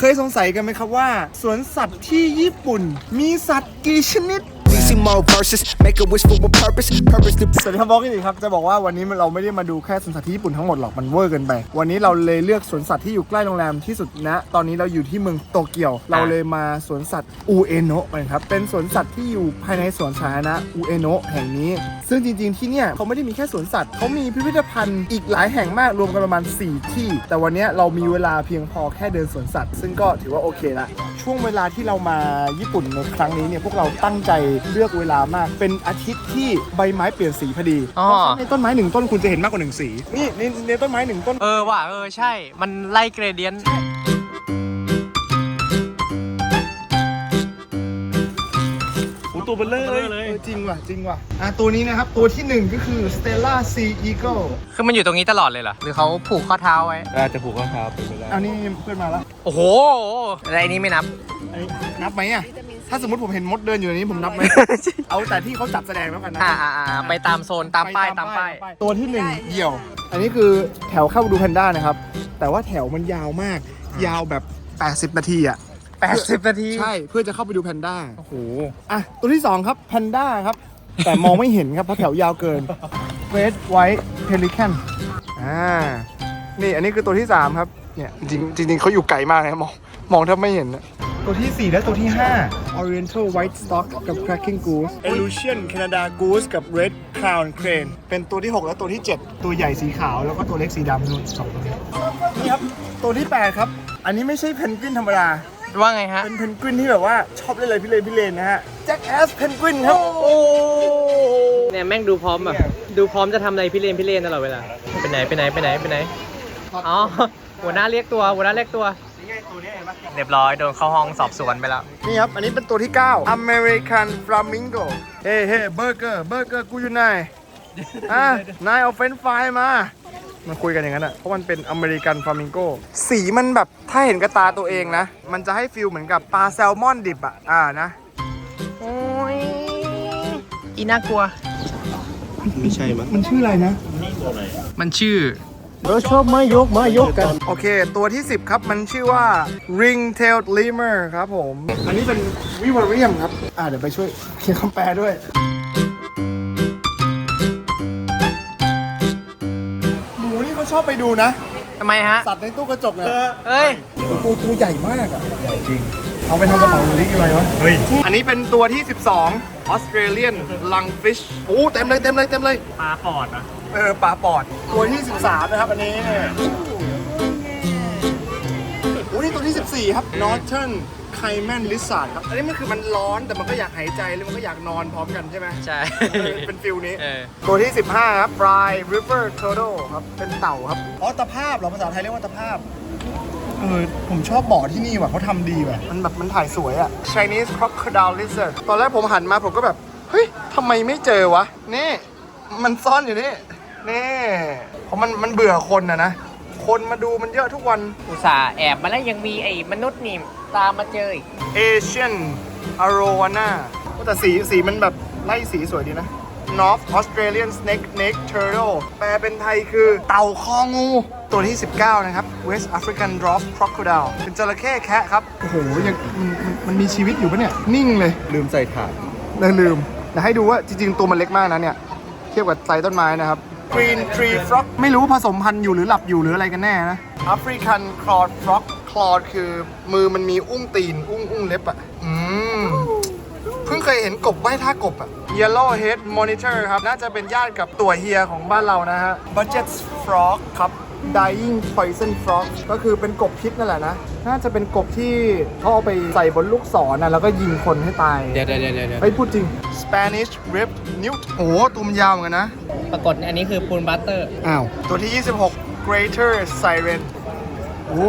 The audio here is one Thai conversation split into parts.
เคยสงสัยกันไหมครับว่า สวนสัตว์ที่ญี่ปุ่น มีสัตว์กี่ชนิด more verses, make a wish for a purpose. Purpose to สวัสดีครับบล็อกอีกครับ จะบอกว่าวันนี้เราไม่ได้มาดูแค่สวนสัตว์ที่ญี่ปุ่นทั้งหมดหรอก มันเวอร์เกินไป วันนี้เราเลยเลือกสวนสัตว์ที่อยู่ใกล้โรงแรมที่สุดนะ ตอนนี้เราอยู่ที่เมืองโตเกียว เราเลยมาสวนสัตว์อูเอโนะกันครับ เป็นสวนสัตว์ที่อยู่ภายในสวนสาธารณะอูเอโนะแห่งนี้ ซึ่งจริงๆที่เนี่ยเขาไม่ได้มีแค่สวนสัตว์ เขามีพิพิธภัณฑ์อีกหลายแห่งมาก รวมกันประมาณ 4 ที่ แต่วันนี้เรามีเวลาเพียงพอแค่เดินสวนสัตว์ ซึ่งก็ถือว่าโอเคละ ช่วงเวลาที่เรามาญี่ปุ่นในครั้งนี้เนี่ยพวกเราตั้งใจเลือกเวลามาก เป็นอาทิตย์ที่ใบไม้เปลี่ยนสีพอดีอ๋อ เพราะฉะนั้นในต้นไม้หนึ่งต้นคุณจะเห็นมากกว่าหนึ่งสีนี่ในในต้นไม้หนึ่งต้น เออว่ะเออใช่ มันไล่เกรเดียนตัวเบลเลอร์เลยจริงว่ะจริงว่ะอะตัวนี้นะครับ ตัวที่หนึ่งก็คือ Stella Sea Eagle คือมันอยู่ตรงนี้ตลอดเลยเหรอ หรือเขาผูกข้อเท้าไว้ อาจจะผูกข้อเท้าเป็นไปได้อันนี้เพื่อนมาแล้วโอ้โหอะไรนี้ไม่นับ อันนี้นับไหมอะ ถ้าสมมติผมเห็นมดเดินอยู่ในนี้ผมนับไหม เอาแต่ที่เขาจัดแสดงแล้วกันนะอ่าอ่าอ่าไปตามโซนตามป้ายตามป้าย ตัวที่หนึ่งเหยี่ยว อันนี้คือแถวเข้าดูแพนด้านะครับ แต่ว่าแถวมันยาวมาก ยาวแบบ 80 นาทีอะ 80 นาทีใช่ เพื่อจะเข้าไปดูแพนด้า โอ้โห อะ ตัวที่2ครับแพนด้าครับ แต่มองไม่เห็นครับเพราะแถวยาวเกิน Red White Pelican อ่า นี่อันนี้คือตัวที่3ครับ เนี่ยจริงจริงๆเขาอยู่ไกลมากนะมองมองแทบไม่เห็นนะ ตัวที่ 4 และตัวที่ 5 Oriental White Stock กับ Cracking Goose Illusion Canada Goose กับ Red Crown Crane เป็นตัวที่ 6 และตัวที่ 7 ตัวใหญ่สีขาวแล้วก็ตัวเล็กสีดำนู่นสองตัวนี้นี่ครับ ตัวที่ 8 ครับ อันนี้ไม่ใช่เพนกวินธรรมดา ว่าไงฮะ เป็นเพนกวินที่แบบว่าชอบเล่นเลยพี่เลนพี่เลนนะฮะแจ็คแอสเพนกวินครับ โอ้เนี่ยแม่งดูพร้อมแบบดูพร้อมจะทำอะไรพี่เลนพี่เลนตลอดเวลาไปไหนไปไหนไปไหนไปไหน อ๋อหัวหน้าเรียกตัวหัวหน้าเรียกตัว เรียบร้อยโดนเข้าห้องสอบสวนไปแล้ว นี่ครับ อันนี้เป็นตัวที่ 9 American Flamingo เฮ้เฮ้เบอร์เกอร์เบอร์เกอร์กูอยู่ไหนอะนายเอาเฟรนช์ฟรายมา มันคุยกันอย่างนั้นอะ เพราะมันเป็นอเมริกันฟลามิงโก สีมันแบบถ้าเห็นกระตาตัวเองนะ มันจะให้ฟิลเหมือนกับปลาแซลมอนดิบอะ อ่านะโอ้ยอีน่ากลัว ไม่ใช่มั้งมันชื่ออะไรนะ มันชื่อ เราชอบมายกมายกกัน โอเค ตัวที่ 10 ครับมันชื่อว่า ring tailed lemur ครับผม อันนี้เป็นวิวาเรียมครับ อ่าเดี๋ยวไปช่วยเขียนคำแปลด้วยหมูนี่เขาชอบไปดูนะ ทำไมฮะ สัตว์ในตู้กระจกเนี่ยเอ้ย ตัวตัวใหญ่มากอะ ใหญ่จริง เอาไปทำกระเป๋าหรือนี่อะไรวะ เฮ้ย อันนี้เป็นตัวที่ 12 Australian lungfish โอ้เต็มเลยเต็มเลยเต็มเลย ปลาปอดนะ เออปลาปอดตัวที่ 13 นะครับ อันนี้โอ้นี่ตัวที่ 14 ครับ Northern Cayman Lizard ครับ อันนี้มันคือมันร้อนแต่มันก็อยากหายใจแล้วมันก็อยากนอนพร้อมกันใช่ไหมใช่ เออเป็นฟิลนี้ เออ ตัวที่ 15 ครับ Fry River Turtle ครับ เป็นเต่าครับอ๋อตะภาพเหรอภาษาไทยเรียกว่าตะภาพ เออ ผมชอบบ่อที่นี่ว่ะเขาทำดีว่ะ มันแบบมันถ่ายสวยอะ Chinese Crocodile Lizard ตอนแรกผมหันมาผมก็แบบ เฮ้ยทำไมไม่เจอวะ นี่ มันซ่อนอยู่นี่ นี่เพราะมันมันเบื่อคนอะนะ คนมาดูมันเยอะทุกวัน อุตส่าห์แอบมาแล้วยังมีไอ้มนุษย์นี่ตามมาเจออีก Asian Arowana แต่สีสีมันแบบไล่สีสวยดีนะ North Australian Snake Neck Turtle แปลเป็นไทยคือเต่าคองู ตัวที่ 19 นะครับ West African Dwarf Crocodile เป็นจระเข้แคะครับ โอ้โหยังมันมันมันมีชีวิตอยู่ปะเนี่ย นิ่งเลยลืมใส่ถาดเลิลืมนะให้ดูว่าจริงๆ ตัวมันเล็กมากนะเนี่ย เทียบกับไซต้นไม้นะครับ Green Tree Frog ไม่รู้ผสมพันธุ์อยู่หรือหลับอยู่หรืออะไรกันแน่นะ African Clawed Frog Clawed คือมือมันมีอุ้งตีน อุ้งอุ้งเล็บอะอืม เพิ่งเคยเห็นกบไหว้ท่ากบอะ Yellow Head Monitor ครับ น่าจะเป็นญาติกับตัวเฮียของบ้านเรานะฮะ Budget Frog ครับ Dying Poison Frog ก็คือเป็นกบพิษนั่นแหละนะ น่าจะเป็นกบที่เขาเอาไปใส่บนลูกศรนะแล้วก็ยิงคนให้ตายเดี๋ยวเดี๋ยวเดี๋ยวเดี๋ยวเฮ้ยพูดจริง Spanish Ribbed Newt โอ้โหตัวมันยาวเหมือนกันนะ ปรากฏอันนี้คือปูนบัตเตอร์ อ้าว ตัวที่ 26 Greater Siren โอ้โห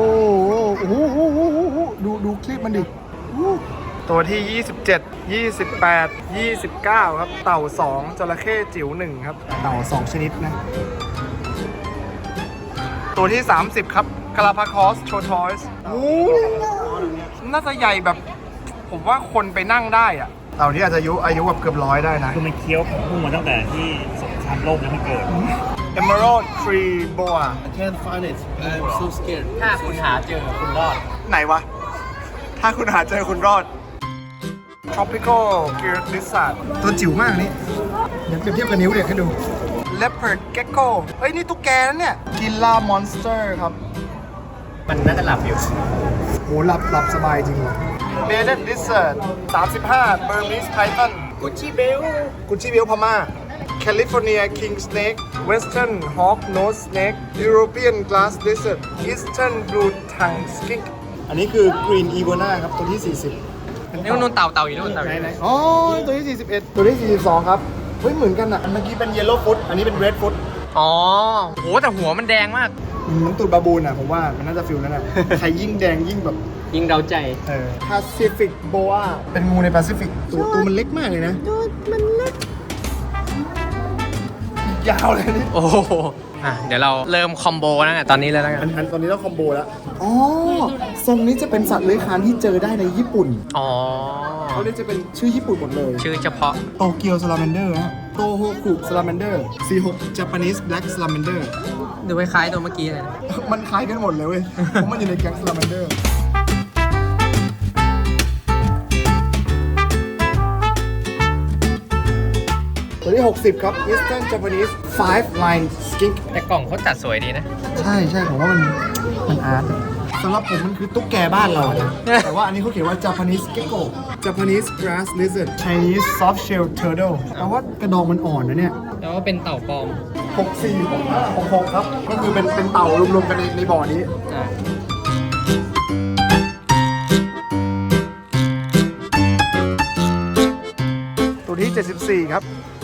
โอ้โหโอ้โหโอ้โหดูดูคลิปมันดิอู้ตัวที่ 27 28 29 ครับ เต่า 2จระเข้จิ๋ว 1 ครับ เต่า 2 ชนิดนะ ตัวที่ 30 ครับ Galapagos Tortoise โอ้น่าจะใหญ่แบบ ผมว่าคนไปนั่งได้อะเต่าที่อาจจะอายุอายุแบบเกือบร้อยได้นะ คือมันเคี้ยวพุ่งมาตั้งแต่ที่สงครามโลกยังไม่เกิด Emerald Tree Boa I can't find it. I'm so scared. ถ้าคุณหาเจอคุณรอด ไหนวะ ถ้าคุณหาเจอคุณรอด tropical gear lizard ตัวจิ๋วมากนี่เดี๋ยวเปรียบเทียบกับนิ้วเด็กให้ดู leopard gecko เฮ้ย นี่ตุ๊กแกนะเนี่ย gilla monster ครับ มันน่าจะหลับอยู่ โหหลับหลับสบายจริงว่ะ bearded lizard 35 Burmese python Gucci bell Gucci bell พม่า California king snake Western hawk nose snake European glass lizard Eastern blue tongue skink อันนี้คือ green iguana ครับตัวที่ 40นี่นู่นเต่าเต่าอยู่นู่นเต่าอยู่นู่นอ๋อตัวที่ 41 ตัวที่ 42 ครับ เฮ้ยเหมือนกันอะเมื่อกี้เป็น yellow foot อันนี้เป็น red foot อ๋อโหแต่หัวมันแดงมากเหมือนตูดบาบูนอะผมว่ามันน่าจะฟิลนั้นอะใครยิ่งแดงยิ่งแบบยิงเดาใจ เออ Pacific Boa เป็นงูในแปซิฟิกตัวตัวมันเล็กมากเลยนะตัวมันเล็ก ยาวเลยนี่โอ้โหอะเดี๋ยวเราเริ่มคอมโบแล้วไงตอนนี้เลยแล้วกันอันอันตอนนี้ต้องคอมโบแล้วอ๋อทรงนี้จะเป็นสัตว์เลื้อยคลานที่เจอได้ในญี่ปุ่นอ๋อ เขาเรียกจะเป็นชื่อญี่ปุ่นหมดเลยชื่อเฉพาะ โตเกียวซาลาแมนเดอร์ฮะโตโฮคุซาลาแมนเดอร์46 Japanese Black Salamander ดูคล้ายๆตัวเมื่อกี้เลยนะมันคล้ายกันหมดเลยเว้ยเพราะมันอยู่ในแก๊งซาลาแมนเดอร์ ที่ 60 ครับ Eastern Japanese Five Line Skink แต่กล่องเขาจัดสวยดีนะ ใช่ใช่ผมว่ามันมันอาร์ตสำหรับผมมันคือตุ๊กแกบ้านเราอะนะแต่ว่าอันนี้เขาเขียนว่า Japanese gecko Japanese grass lizard Chinese soft shell turtle แต่ว่ากระดองมันอ่อนนะเนี่ย แล้วก็เป็นเต่าปลอม64 65 66ครับ ก็คือเป็นเป็นเต่ารวมๆกันในในบ่อนี้ อะตัวที่ 74 ครับ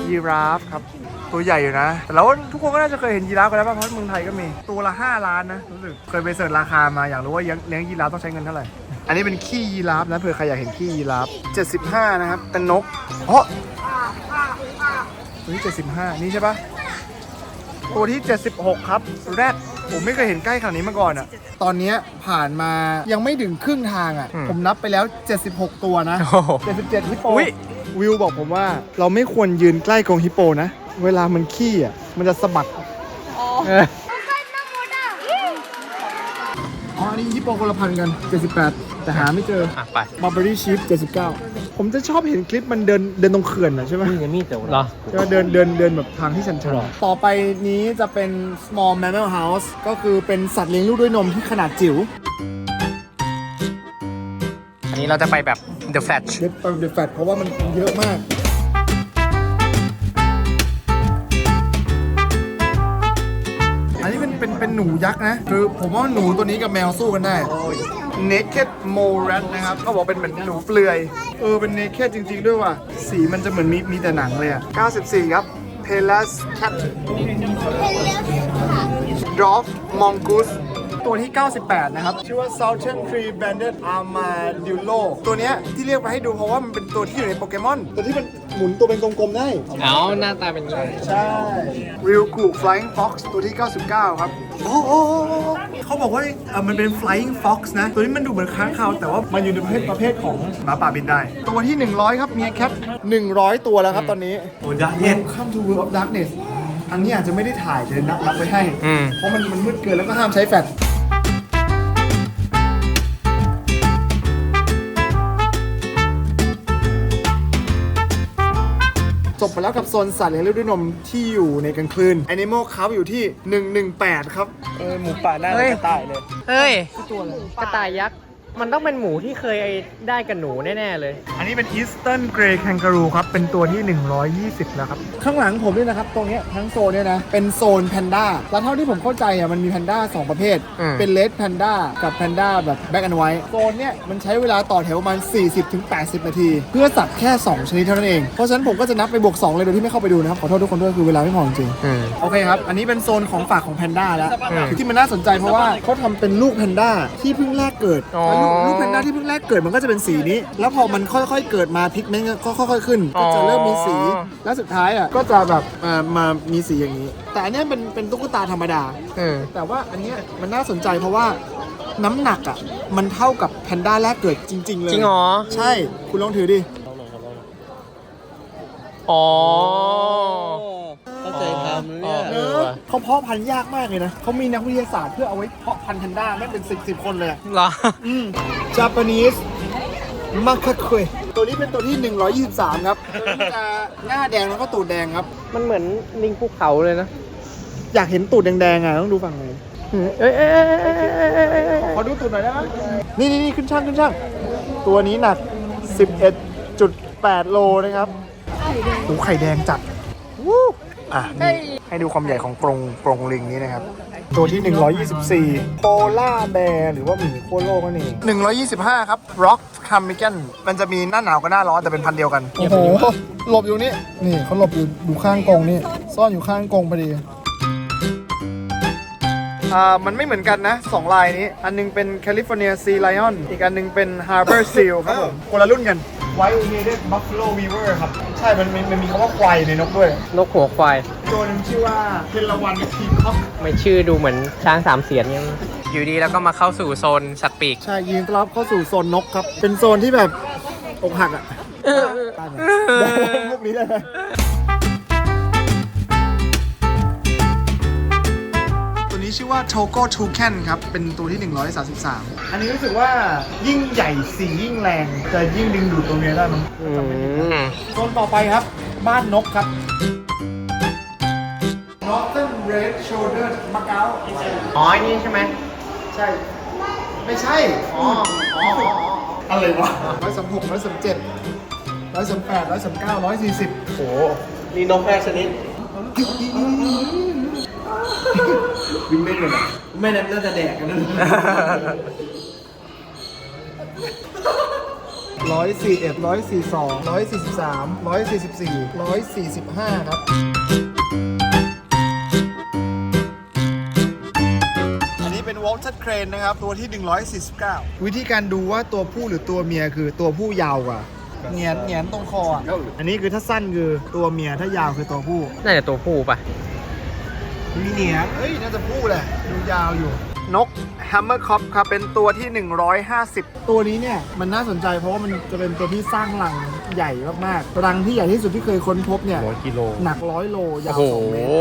ยีราฟครับ ตัวใหญ่อยู่นะ แต่แล้วาทุกคนก็น่าจะเคยเห็นยีราฟกันแล้วป่ะเพราะเมืองไทยก็มีตัวละ 5 ล้านนะรู้สึกเคยไปเสิร์ชราคามาอยากรู้ว่าเลี้ยงเลี้ยงยีราฟต้องใช้เงินเท่าไหร่อันนี้เป็นขี้ยีราฟนะเผื่อใครอยากเห็นขี้ยีราฟ75 นะครับเป็นนกอ๋อตัวที่75 นี่ใช่ปะตัวที่ 76 ครับแรดผมไม่เคยเห็นใกล้ขนาดนี้มาก่อนอะตอนเนี้ยผ่านมายังไม่ถึงครึ่งทางอะผมนับไปแล้ว 76 ตัวนะโอ้โห77ฮิปโปอุ๊ย วิวบอกผมว่าเราไม่ควรยืนใกล้กรงฮิปโปนะ เวลามันขี้อะ มันจะสะบัดเอออ๋ออันนี้ฮิปโปคนละพันกัน 78 แต่หาไม่เจออะไปบ a ร์เบอรี่ชีฟ79 ผมจะชอบเห็นคลิปมันเดินเดินตรงเขื่อนอะใช่ไหมเหรอใช่ไหมเดินเดินเดินแบบทางที่ชันๆต่อไปนี้จะเป็น small mammal house ก็คือเป็นสัตว์เลี้ยงลูกด้วยนมที่ขนาดจิ๋วอั นนี้เราจะไปแบบ The Flash เดฟเดฟแฟตเพราะว่ามันเยอะมาก อันนี้เป็นเป็นเป็นหนูยักษ์นะ คือผมว่าหนูตัวนี้กับแมวสู้กันได้ naked mole rat นะครับเขาบอกเป็นเหมือนหนูเปลือย เออ เป็น naked จริง ๆ ด้วยว่ะ สีมันจะเหมือนมีมีแต่หนังเลยอะ 94 ครับ Pelas cat Dwarf Mongoose ตัวที่ 98 นะครับ ชื่อว่า Southern Tree Banded Armadillo ตัวเนี้ยที่เรียกมาให้ดูเพราะว่ามันเป็นตัวที่อยู่ในโปเกมอน ตัวที่มันหมุนตัวเป็นกลมๆได้ เอาหน้าตาเป็นยังไงใช่ Real Cool Flying Fox ตัวที่ 99 ครับ โอ้โอ้โอ้โอ้เขาบอกว่าเออมันเป็น Flying Fox นะ ตัวนี้มันดูเหมือนค้างคาวแต่ว่ามันอยู่ในประเภทประเภทของหมาป่าบินได้ ตัวที่ 100 ครับมีแคท100 ตัวแล้วครับตอนนี้โอ้ดักเน็ต Come to World of Darkness อันนี้อาจจะไม่ได้ถ่ายเลยนับรับไว้ให้อืมเพราะมันมันมืดเกินแล้วก็ห้ามใช้แฟลช แล้วกับโซนสัตว์เลี้ยงลูกด้วยนมที่อยู่ในกลางคืน Animal Cup อยู่ที่ 118 ครับ เออหมูป่าหน้าเฮ้ยกระต่ายเลย เฮ้ย ตัวอะไร กระต่ายยักษ์ มันต้องเป็นหมูที่เคยได้กับหนูแน่ๆเลย อันนี้เป็น Eastern Grey Kangaroo ครับ เป็นตัวที่ 120 แล้วครับ ข้างหลังผมเนี่ยนะครับ ตรงเนี้ยทั้งโซนเนี่ยนะ เป็นโซนแพนด้า แล้วเท่าที่ผมเข้าใจอะ มันมีแพนด้า2 ประเภท อืม เป็นเลดแพนด้ากับแพนด้าแบบแบ็กแอนด์ไวท์โซนเนี่ยมันใช้เวลาต่อแถวประมาณ 40-80 นาที เพื่อสัตว์แค่ 2 ชนิดเท่านั้นเอง เพราะฉะนั้นผมก็จะนับไปบวก 2 เลยโดยที่ไม่เข้าไปดูนะครับ ขอโทษทุกคนด้วยคือเวลาไม่พอจริงๆ อืม โอเคครับ อันนี้เป็นโซนของฝากของแพนด้าแล้ว อืมคือที่มันน่าสนใจเพราะว่าเขาทำเป็นลูกแพนด้าที่เพิ่งแรกเกิดอ๋อ แล้วลูกลูกแพนด้าที่เพิ่งแรกเกิดมันก็จะเป็นสีนี้ แล้วพอมันค่อยๆเกิดมาพิกเมนต์ก็ค่อยๆขึ้น ก็จะเริ่มมีสี แล้วสุดท้ายอะก็จะแบบเอ่อมามีสีอย่างนี้ แต่อันเนี้ยเป็นเป็นตุ๊กตาธรรมดาอืมแต่ว่าอันเนี้ยมันน่าสนใจเพราะว่าน้ำหนักอะมันเท่ากับแพนด้าแรกเกิดจริง ๆ เลยจริงเหรอใช่คุณลองถือดิอ๋อ เข้าใจทำเนี่ยเอเอออว่ะเขาเพาะพันธุ์ยากมากเลยนะเขามีนักวิทยาศาสตร์เพื่อเอาไว้เพาะพันธุ์แพนด้าแม่งเป็นสิบสิบคนเลยอะเหรอ Japanese มาคาคุยตัวนี้เป็นตัวที่ 123 ครับ ตัวนี้จะหน้าแดงแล้วก็ตูดแดงครับ มันเหมือนลิงภูเขาเลยนะ อยากเห็นตูดแดงๆอะต้องดูฝั่งนี้เอ้ยเอ้ยเอ้ยเอ้ยเอ้ยเอ้ยเอ้ยเอ้ยขอดูตูดหน่อยได้ไหมนี่นี่นี่ขึ้นช่างขึ้นช่าง ตัวนี้หนัก 11.8 โลนะครับโอ้ไข่แดงจัดวู้ อะนี่ให้ดูความใหญ่ของกรงกรงลิงนี้นะครับ ตัวที่ 124โพล่าแบร์หรือว่าหมีโคโลกนั่นเอง125 ครับ Rock c a m i c a n มันจะมีหน้าหนาวกับหน้าร้อนแต่เป็นพันธุ์เดียวกัน โอ้โหหลบอยู่นี่ นี่เขาหลบอยู่อยู่ข้างกรงนี่ ซ่อนอยู่ข้างกรงพอดี อ่ามันไม่เหมือนกันนะสองลายนี้ อันหนึงเป็นแคลิฟอร์เนียซีไลออนอีกอันหนึงเป็นฮาร์เบอร์ซีลครับผมคนละรุ่นกัน White Headed Buffalo Weaver ครับ ใช่มันมีมันมีคำว่าควายในนกด้วย นกหัวควาย ตัวหนึงชื่อว่าเทลวันพีคอกไม่ชื่อดูเหมือนช้างสามเสียนยังอยู่ดีแล้วก็มาเข้าสู่โซนสัตว์ปีก ใช่ยินดีต้อนรับเข้าสู่โซนนกครับ เป็นโซนที่แบบอกหักอะได้ไหมได้มุกนี้ได้ไหมตัวนี้ชื่อว่า Togo Toucan ครับ เป็นตัวที่ 133 อันนี้รู้สึกว่ายิ่งใหญ่สียิ่งแรงจะยิ่งดึงดูดตัวเมียได้มั้งอืมโซนต่อไปครับ บ้านนกครับ Northern Red Shouldered Macau อ๋ออันนี่ใช่ไหม ใช่ ไม่ใช่ อ๋อ อ๋อ อะไรวะร้อยสามหกร้อยสามเจ็ดร้อยสามแปดร้อยสามเก้าร้อยสี่สิบโอ้นี่นกแรกชนิด วิ่งเล่นเลยนะไม่น่าจะแดกกันนั่นร้อยสี่เอ็ดร้อยสี่สองร้อยสี่สิบสามร้อยสี่สิบสี่ร้อยสี่สิบห้าครับ อันนี้เป็น Walter Crane นะครับ ตัวที่ 149 วิธีการดูว่าตัวผู้หรือตัวเมียคือตัวผู้ยาวกว่าเงียนเงียนตรงคออะอันนี้คือถ้าสั้นคือตัวเมียถ้ายาวคือตัวผู้ น่าจะตัวผู้ปะ มีเหนียงเอ้ย น่าจะผู้แหละ ดูยาวอยู่ นก Hammer Cop ครับ เป็นตัวที่ 150 ตัวนี้เนี่ย มันน่าสนใจเพราะว่ามันจะเป็นตัวที่สร้างรังใหญ่มากๆ รังที่ใหญ่ที่สุดที่เคยค้นพบเนี่ยร้อยกิโล หนักร้อยโล ยาวโอ้โหสองเมตร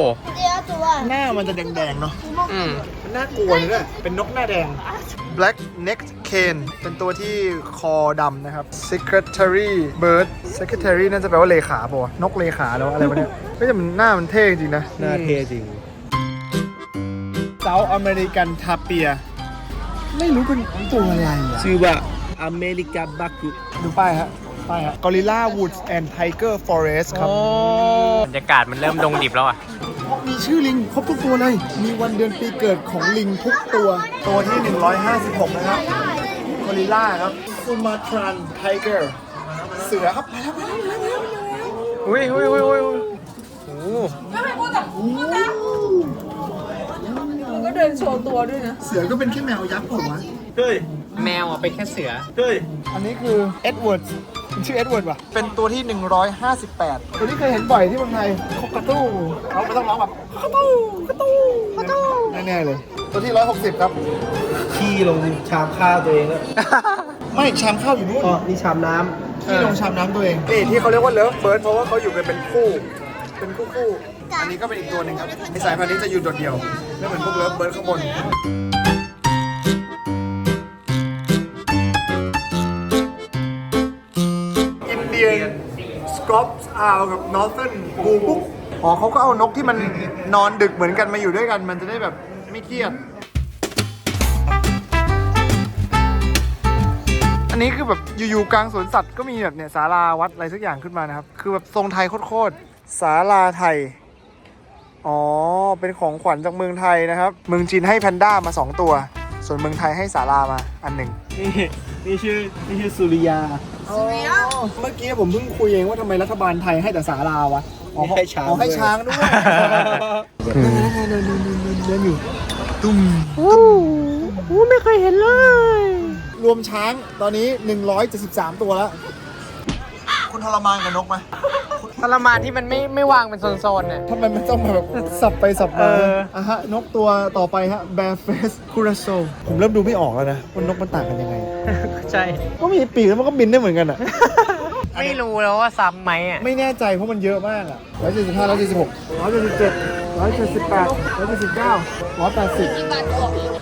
หน้ามันจะแดงๆ เนาะอืม มันน่ากลัวเลยด้วยเป็นนกหน้าแดง Black necked cane เป็นตัวที่คอดำนะครับ Secretary bird Secretary น่าจะแปลว่าเลขาป่ะวะนกเลขาแล้วอะไรวะเนี่ยเฮ้ยแต่มันหน้ามันเท่จริงนะ หน้าเท่จริง เซาท์อเมริกันทาเปีย ไม่รู้เป็นตัวอะไรอะชื่อว่าอเมริกาบักุดูป้ายฮะป้ายฮะ Gorilla Woods and Tiger Forest ครับบรรยากาศมันเริ่มดงดิบแล้วอะมีชื่อลิงครบทุกตัวเลย มีวันเดือนปีเกิดของลิงทุกตัว ตัวที่ 156 นะครับ Gorilla ครับ Sumatran Tiger เสือครับมาแล้วมาแล้วมาแล้วอุ้ยอุ้ยอุ้ยอุ้ยอุ้ยโอ้โห มันก็เดินโชว์ ตัวด้วยนะ เสือก็เป็นแค่แมวยักษ์ผมวะเฮ้ย แมวอะเป็นแค่เสือ เฮ้ย อันนี้คือเอ็ดเวิร์ดชื่อเอ็ดเวิร์ดว่ะ เป็นตัวที่ 158 ตัวนี้เคยเห็นบ่อยที่เมืองไทยคอกกระตู้เราไม่ต้องร้องแบบกระตู้กระตู้กระตู้แน่ๆเลย ตัวที่ 160 ครับ ขี้ลงชามข้าวตัวเองแล้ว ไม่ชามข้าวอยู่นู่นอ๋อนี่ชามน้ที่ลงชามน้ำตัวเอง นี่ที่เขาเรียกว่าเลิฟเบิร์ดเพราะว่าเขาอยู่กันเป็นคู่ เป็นคู่คู่ อันนี้ก็เป็นอีกตัวหนึ่งครับในสายพันธุ์นี้จะอยู่โดดเดี่ยวไม่เหมือนพวกเลิฟเบิร์ดข้างบน อินเดียนสกอปส์อาวกับนอร์เทิร์นบูบุ๊กอ๋อเขาก็เอานกที่มันนอนดึกเหมือนกันมาอยู่ด้วยกัน มันจะได้แบบไม่เครียด อันนี้คือแบบอยู่ๆกลางสวนสัตว์ก็มีแบบเนี่ยศาลาวัดอะไรสักอย่างขึ้นมานะครับ คือแบบทรงไทยโคตรๆศาลาไทย อ๋อ เป็นของขวัญจากเมืองไทยนะครับ เมืองจีนให้แพนด้ามา 2 ตัว ส่วนเมืองไทยให้ศาลามาอันหนึ่งำนี่นี่ชื่อนี่ชื่อสุริยา เมื่อกี้ผมเพิ่งคุยเองว่าทำไมรัฐบาลไทยให้แต่ศาลาวะอ๋อให้ช้างอ๋อให้ด้วยช้างด้วยเดินเดินเดินเดินเดินอยู่ตุ้มโอ้โหไม่เคยเห็นเลย รวมช้างตอนนี้ 173 ตัวแล้ว คุณทรมานกับนกไหม ทรมานที่มันไม่ไม่วางเป็นโซนๆน่ะทำไมมันต้องมาแบบสับไปสับมาเอออะฮะ นกตัวต่อไปฮะ Bear Face Curacao ผมเริ่มดูไม่ออกแล้วนะว่านกมันต่างกันยังไง ใช่ ก็มีปีกแล้วมันก็บินได้เหมือนกันอะ ไม่รู้แล้วว่าซ้ำไหมอะ ไม่แน่ใจเพราะมันเยอะมากอะร้อยเจ็ดสิบห้าร้อยเจ็ดสิบหกร้อยเจ็ดสิบเจ็ดร้อยเจ็ดสิบแปดร้อยเจ็ดสิบเก้าร้อยแปดสิบ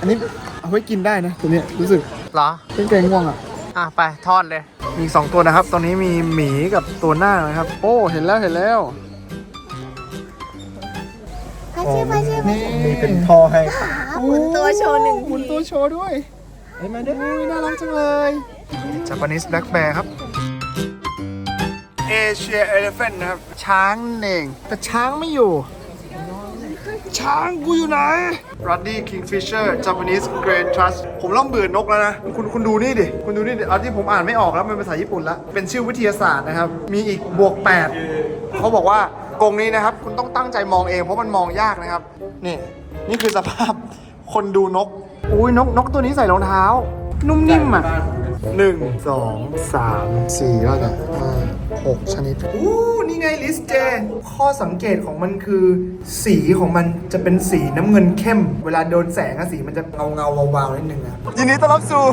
อันนี้เอาไว้กินได้นะ ตัวเนี้ยรู้สึกเหรอ เป็นแกงง่วงอะ อะไปทอดเลย มีสองตัวนะครับ ตอนนี้มีหมีกับตัวหน้านะครับ โอ้เห็นแล้วเห็นแล้วนี่มีเป็นท่อให้หมุนตัวโชว์หนึ่งหมุนตัวโชว์ด้วยเฮ้ยมาด้วยอุ้ยน่ารักจังเลยจัปนิสแบล็กแบร์ครับเอเชียเอเลฟนนะครับ ช้างนั่นเองแต่ช้างไม่อยู่ ช้างกูอยู่ไหนรัดดี้คิงฟิชเชอร์จัปนิสเกรนทรัสผมเริ่มเบื่อนกแล้วนะ คุณคุณดูนี่ดิ คุณดูนี่ดิเอาที่ผมอ่านไม่ออกแล้ว มันเป็นภาษาญี่ปุ่นละ เป็นชื่อวิทยาศาสตร์นะครับ มีอีกบวก 8 เขาบอกว่ากรงนี้นะครับ คุณต้องตั้งใจมองเอง เพราะมันมองยากนะครับ นี่ นี่คือสภาพคนดูนก อุ้ยนกนกตัวนี้ใส่รองเท้า นุ่มนิ่มอะ หนึ่งสองสามสี่แล้วเนี่ยห้าหกชนิดอู้นี่ไงลิสเจ ข้อสังเกตของมันคือ สีของมันจะเป็นสีน้ำเงินเข้ม เวลาโดนแสงอะสีมันจะเงาเงาๆวาวๆนิดนึงนะยินดีต้อนรับสู่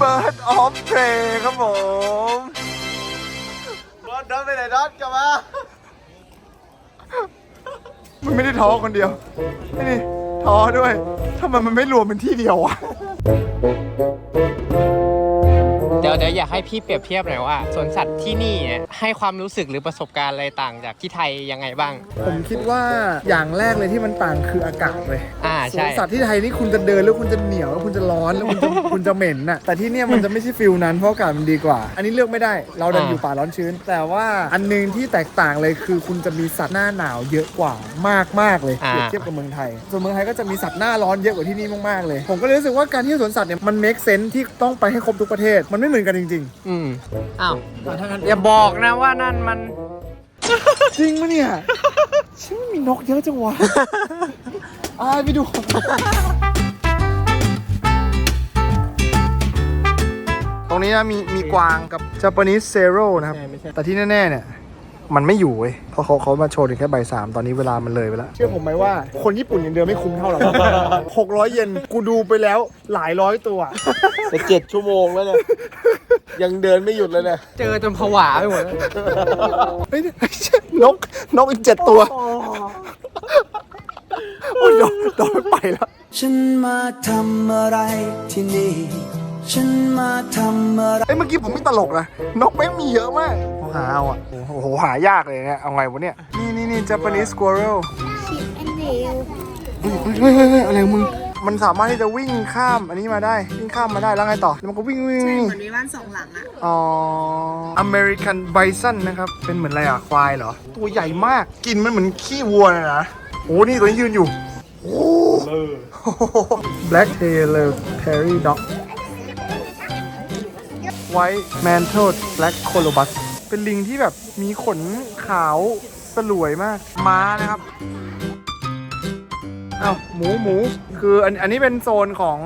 Bird of Prey ครับผมดอนดอนไปไหนดอนกลับมามันไม่ได้ท้อคนเดียว นี่ท้อด้วยทำไมมันไม่รวมเป็นที่เดียวอะ เดี๋ยวอยากให้พี่เปรียบเทียบหน่อยว่าสวนสัตว์ที่นี่เนี่ยให้ความรู้สึกหรือประสบการณ์อะไรต่างจากที่ไทยยังไงบ้าง ผมคิดว่าอย่างแรกเลยที่มันต่างคืออากาศเลยอ่าสวใช่ นสัตว์ที่ไทยนี่คุณจะเดินแล้วคุณจะเหนียวแล้วคุณจะร้อนแล้วคุณจะ คุณจะเหม็นน่ะแต่ที่เนี่ยมันจะไม่ใช่ฟิลนั้นเพราะอากาศมันดีกว่า อันนี้เลือกไม่ได้เราดันอ่า อยู่ป่าร้อนชื้น แต่ว่าอันหนึงที่แตกต่างเลยคือคุณจะมีสัตว์หน้าหนาวเยอะกว่ามากมากๆเลยอ่าเปรียบเทียบกับเมืองไทย ส่วนเมืองไทยก็จะมีสัตว์หน้าร้อนเยอะกว่าที่นี่มากๆเลย ผมก็เลยรู้สึกว่าการเที่ยวสวนสัตว์เนี่ยมัน make sense ที่ต้องไปให้ครบทุกประเทศมันไม่เหมือนกันจริง อืมอ้าวอย่าบอกนะว่านั่นมัน ๆ จริงมะเนี่ยฉันมีนกเยอะจังวะอ่าไปดู ตรงนี้นะมีมีกวางกับ Japanese Zero นะครับแต่ที่แน่ๆเนี่ย มันไม่อยู่เว้ยเพราะเขาเขามาโชว์ถึงแค่บ่ายสามตอนนี้เวลามันเลยไปแล้ว เชื่อผมไหมว่า คนญี่ปุ่นยังเดินไม่คุ้มเท่าเราหกร้อยเยนกูดูไปแล้วหลายร้อยตัว จะเจ็ดชั่วโมงแล้วเนี่ยยังเดินไม่หยุดเลยเนี่ยเจอจนผวาไปหมดแล้วเฮ้ยนกนกอีกเจ็ดตัวโอ้ยโดนโดนไปแล้ว ฉันมาทำอะไรที่นี่ ฉันมาทำอะไรเอ้ยเมื่อกี้ผมไม่ตลกนะ นกแม่งมีเยอะมากหาเอาอะโอ้โหหายากเลยเนี่ย เอาไงวะเนี่ย นี่นี่นี่ Japanese squirrel เฮ้ยเฮ้ยเฮ้ยเฮ้ยเฮ้ยอะไรของมึง มันสามารถที่จะวิ่งข้ามอันนี้มาได้วิ่งข้ามมาได้แล้วไงต่อแล้วมันก็วิ่งวิ่งวิ่งเหมือนมีบ้านสองหลังอะอ๋อ American Bison นะครับเป็นเหมือนอะไรอะควายเหรอ ตัวใหญ่มากกินมันเหมือนขี้วัวเลยนะโอ้นี่ตัวนี้ยืนอยู่โอ้ Black Tailor Prairie Dog White Mantled Black Colobus เป็นลิงที่แบบมีขนขาวสลวยมาก ม้านะครับ อ้าวหมูหมูคืออันอันนี้เป็นโซนของ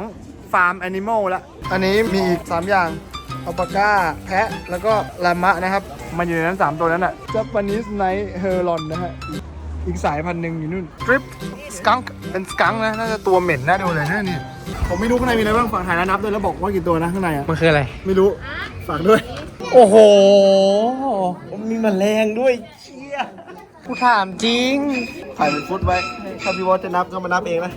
ฟาร์มแอนิมอลละอันนี้มีอีก 3 อย่างอัลปาก้า แพะ แล้วก็ลามะนะครับ มันอยู่ในนั้น 3 ตัวนั้นอะ Japanese Night Heron นะฮะ อีกสายพันธุ์หนึ่งอยู่นู่น Strip Skunk เป็น skunk นะ น่าจะตัวเหม็นน่าดูเลยนะเนี่ยผมไม่รู้ข้างในมีอะไรบ้างฝากถ่ายแล้วนับด้วยแล้วบอกว่ากี่ตัวนะข้างในอะมันคืออะไร ไม่รู้ ฝากด้วย โอ้โห มีแมลงด้วยเชี่ย กูถามจริงถ่ายเป็นฟุตไว้ถ้าพี่วอสจะนับก็มานับเองนะ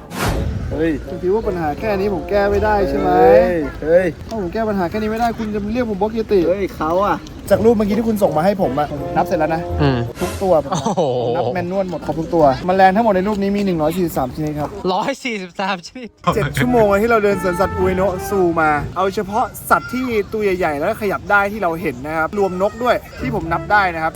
เฮ้ยคุณคิดว่าปัญหาแค่นี้ผมแก้ไม่ได้ใช่ไหมเฮ้ยเฮ้ยถ้าผมแก้ปัญหาแค่นี้ไม่ได้คุณจะเรียกผมบล็อกเยติ เฮ้ยเขาอะ จากรูปเมื่อกี้ที่คุณส่งมาให้ผมอะนับเสร็จแล้วนะ อืมทุกตัวโอ้โหนับแมนนวลหมดครบทุกตัวแมลงทั้งหมดในรูปนี้มี 143ชนิดครับ ร้อยสี่สิบสามชนิด7ชั่วโมงอะที่เราเดินสวนสัตว์อุเอโนะซูมา เอาเฉพาะสัตว์ที่ตัวใหญ่ๆ แล้วก็ขยับได้ที่เราเห็นนะครับ รวมนกด้วยที่ผมนับได้นะครับ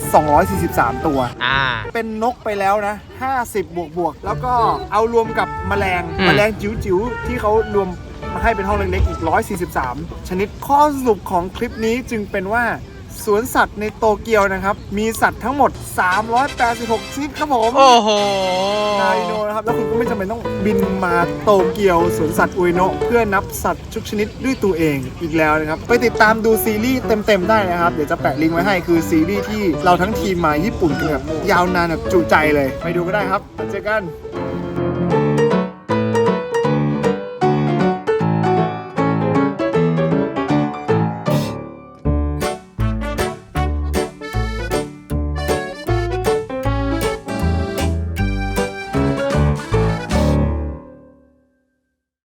243 ตัว อ่า เป็นนกไปแล้วนะ 50 บวกบวกๆแล้วก็เอารวมกับแมลงอืม แมลงจิ๋วๆ ที่เขารวมมาให้เป็นห้องเล็กๆอีก 143 ชนิดข้อสรุปของคลิปนี้จึงเป็นว่า สวนสัตว์ในโตเกียวนะครับ มีสัตว์ทั้งหมด 386 ชนิดครับผมโอ้โหนาริโนนะครับ แล้วคุณก็ไม่จำเป็นต้องบินมาโตเกียวสวนสัตว์อุเอโนะเพื่อนับสัตว์ทุกชนิดด้วยตัวเองอีกแล้วนะครับ ไปติดตามดูซีรีส์เต็มๆได้นะครับ เดี๋ยวจะแปะลิงก์ไว้ให้คือซีรีส์ที่เราทั้งทีมมาญี่ปุ่นกันแบบยาวนานแบบจุใจเลย ไปดูก็ได้ครับแล้วเจอกัน